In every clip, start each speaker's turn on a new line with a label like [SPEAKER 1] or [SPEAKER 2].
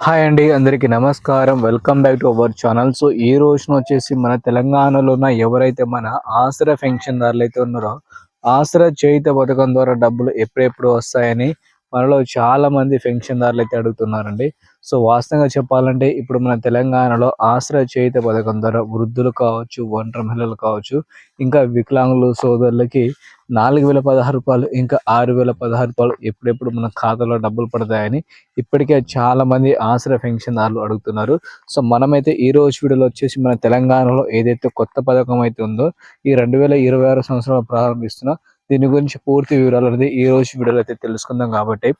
[SPEAKER 1] Hi అండి అందరికీ నమస్కారం. Welcome back to our channel so ఈ రోజున వచ్చేసి మన తెలంగాణలో ఉన్న ఎవరైతే మన ఆసరా పెన్షన్దారులు అయితే ఉన్నారో ఆసరా చేయుత పథకం ద్వారా డబ్బులు ఎప్పుడెప్పుడు వస్తాయని మనలో చాలా మంది పెన్షన్దారులు అయితే అడుగుతున్నారండి. సో వాస్తవంగా చెప్పాలంటే ఇప్పుడు మన తెలంగాణలో ఆశ్రయ చేయుత పథకం ద్వారా వృద్ధులు కావచ్చు ఒంటరి మహిళలు కావచ్చు ఇంకా వికలాంగులు సోదరులకి నాలుగు వేల పదహారు రూపాయలు ఇంకా ఆరు వేల పదహారు రూపాయలు ఎప్పుడెప్పుడు మన ఖాతాలో డబ్బులు పడతాయని ఇప్పటికే చాలామంది ఆశ్రయ పెన్షన్దారులు అడుగుతున్నారు. సో మనమైతే ఈ రోజు వీడియోలో వచ్చేసి మన తెలంగాణలో ఏదైతే కొత్త పథకం అయితే ఉందో ఈ రెండు వేల ఇరవై ఆరు సంవత్సరంలో ప్రారంభిస్తున్న దీని గురించి పూర్తి వివరాలు అనేది ఈ రోజు వీడియోలో అయితే తెలుసుకుందాం కాబట్టి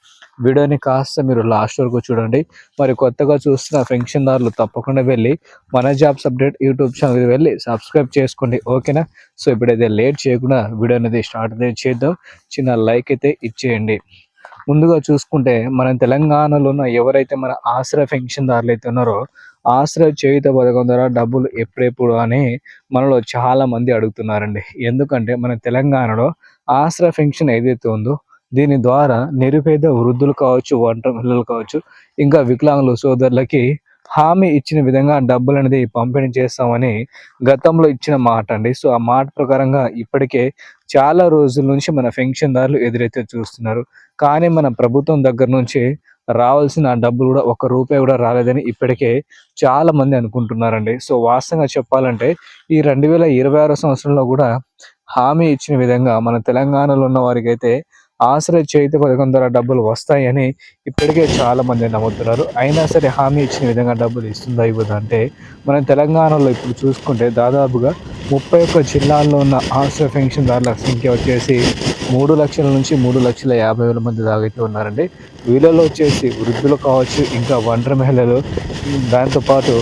[SPEAKER 1] వీడియోని కాస్త మీరు లాస్ట్ వరకు చూడండి. మరి కొత్తగా చూస్తున్న పెన్షన్దారులు తప్పకుండా వెళ్ళి మన జాబ్స్ అప్డేట్ యూట్యూబ్ ఛానల్కి వెళ్ళి సబ్స్క్రైబ్ చేసుకోండి. ఓకేనా? సో ఇప్పుడైతే లేట్ చేయకుండా వీడియో అనేది స్టార్ట్ చేద్దాం. చిన్న లైక్ అయితే ఇచ్చేయండి. ముందుగా చూసుకుంటే మన తెలంగాణలో ఉన్న ఎవరైతే మన ఆశ్రయ పెన్షన్దారులు అయితే ఉన్నారో ఆశ్రయ చేయుత పథకం ద్వారా డబ్బులు ఎప్పుడెప్పుడు అని మనలో చాలా మంది అడుగుతున్నారండి. ఎందుకంటే మన తెలంగాణలో ఆశ్రయ పెన్షన్ ఏదైతే ఉందో దీని ద్వారా నిరుపేద వృద్ధులు కావచ్చు ఒంటరి పిల్లలు కావచ్చు ఇంకా వికలాంగులు సోదరులకి హామీ ఇచ్చిన విధంగా డబ్బులు అనేది పంపిణీ చేస్తామని గతంలో ఇచ్చిన మాట అండి. సో ఆ మాట ప్రకారంగా ఇప్పటికే చాలా రోజుల నుంచి మన పెన్షన్దారులు ఎదురైతే చూస్తున్నారు. కానీ మన ప్రభుత్వం దగ్గర నుంచి రావాల్సిన డబ్బులు కూడా ఒక రూపాయి కూడా రాలేదని ఇప్పటికే చాలా మంది అనుకుంటున్నారండి. సో వాస్తవంగా చెప్పాలంటే ఈ రెండు వేల ఇరవై ఆరో సంవత్సరంలో కూడా హామీ ఇచ్చిన విధంగా మన తెలంగాణలో ఉన్న వారికి అయితే ఆశ్రయ చేతి పథకం ద్వారా డబ్బులు వస్తాయని ఇప్పటికే చాలా మంది నమ్ముతున్నారు. అయినా సరే హామీ ఇచ్చిన విధంగా డబ్బులు ఇస్తుందా ఇవ్వదా అంటే మన తెలంగాణలో ఇప్పుడు చూసుకుంటే దాదాపుగా ముప్పై ఒక్క జిల్లాల్లో ఉన్న ఆశ్రయ పెన్షన్దారుల సంఖ్య వచ్చేసి మూడు లక్షల నుంచి మూడు లక్షల యాభై వేల మంది దాగైతే ఉన్నారండి. వీళ్ళలో వచ్చేసి వృద్ధులు కావచ్చు ఇంకా ఒంటరి మహిళలు. దాంతోపాటు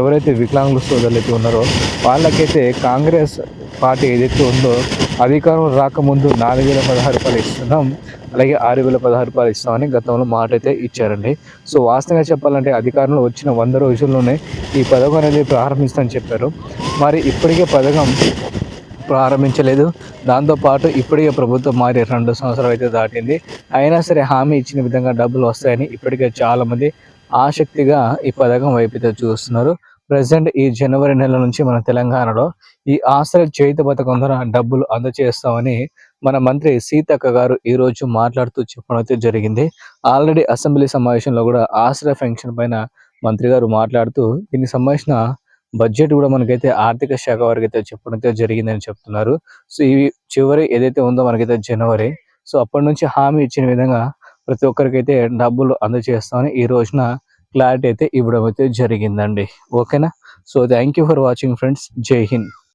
[SPEAKER 1] ఎవరైతే వికలాంగుల సోదరులు అయితే ఉన్నారో వాళ్ళకైతే కాంగ్రెస్ పార్టీ ఏదైతే ఉందో అధికారం రాకముందు నాలుగు వేల పదహారు రూపాయలు ఇస్తున్నాం. అలాగే ఆరు వేల పదహారు రూపాయలు ఇస్తామని గతంలో మాట అయితే ఇచ్చారండి. సో వాస్తవంగా చెప్పాలంటే అధికారంలో వచ్చిన వంద రోజుల్లోనే ఈ పథకం అనేది ప్రారంభిస్తామని చెప్పారు. మరి ఇప్పటికే పథకం ప్రారంభించలేదు. దాంతోపాటు ఇప్పటికే ప్రభుత్వం మారి రెండు సంవత్సరాలు అయితే దాటింది. అయినా సరే హామీ ఇచ్చిన విధంగా డబ్బులు వస్తాయని ఇప్పటికే చాలామంది ఆసక్తిగా ఈ పథకం వైపు అయితే చూస్తున్నారు. ప్రజెంట్ ఈ జనవరి నెల నుంచి మన తెలంగాణలో ఈ ఆశ్రయ చేతి పథకం ద్వారా డబ్బులు అందజేస్తామని మన మంత్రి సీతక్క గారు ఈ రోజు మాట్లాడుతూ చెప్పడం అయితే జరిగింది. ఆల్రెడీ అసెంబ్లీ సమావేశంలో కూడా ఆశ్రయ పెన్షన్ పైన మంత్రి గారు మాట్లాడుతూ దీనికి సంబంధించిన బడ్జెట్ కూడా మనకైతే ఆర్థిక శాఖ వారికి అయితే చెప్పడం అయితే జరిగిందని చెప్తున్నారు. సో ఈ చివరి ఏదైతే ఉందో మనకైతే జనవరి. సో అప్పటి నుంచి హామీ ఇచ్చిన విధంగా ప్రతి ఒక్కరికైతే డబ్బులు అందజేస్తామని ఈ రోజున క్లారిటీ అయితే ఇవ్వడం అయితే జరిగిందండి. ఓకేనా? So thank you for watching friends Jai Hind.